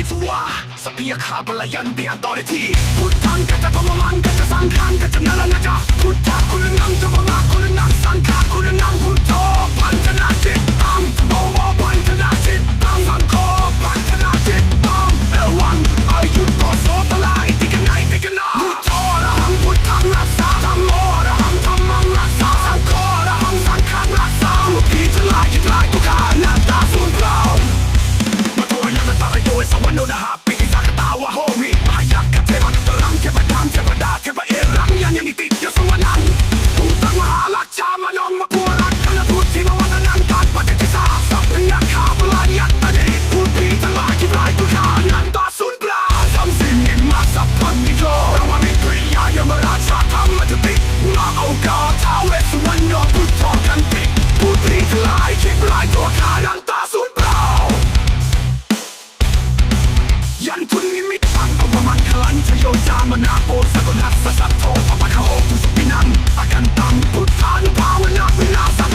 ริตวาสเปียขาบลยันเบียตอริทีพุทธังกัจจปมังกัจจสังขังกัจจนารนะจจพุทธะคุณนังจปมาคุณนังสังฆาคุณนังพุท know the hop ยันทุนนิมิฟังปมามันขลันชโยจามนาโปสกนัสสะสัตโทปะปะคะโหกุสปินังอากันตังพุทธานุภาวนาวิลาสัง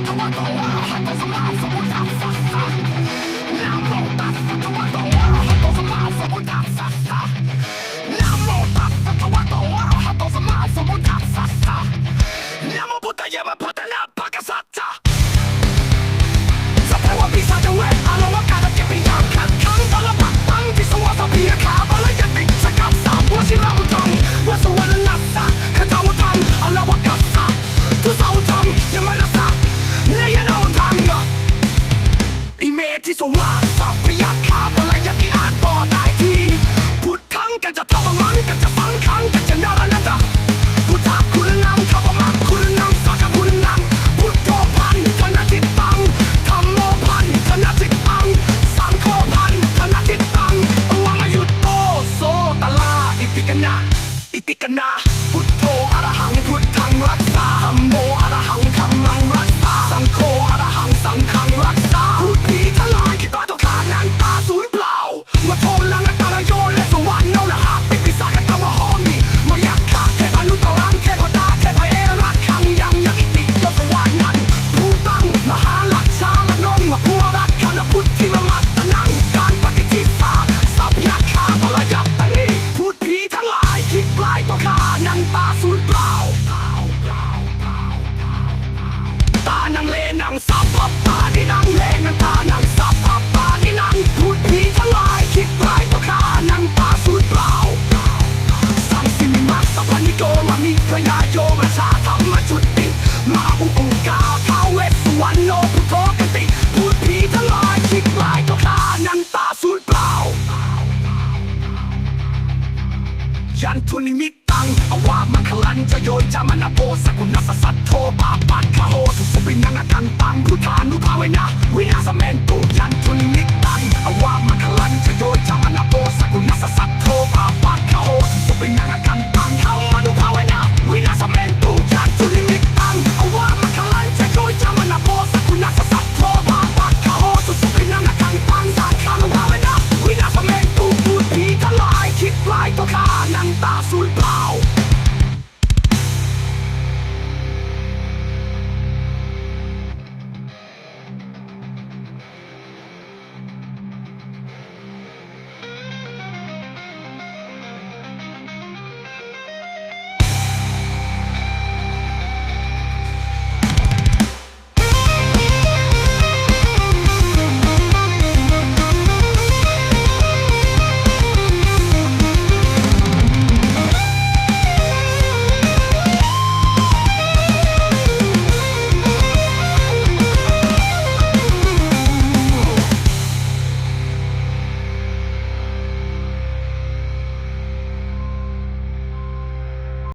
I want the world. ang sa ng ยันทุนิมิตตังอาวามังคลันจะโยจะมนาโปสกุณัสสัตโทบาปัดคาโหทุสุปินังอกันตัง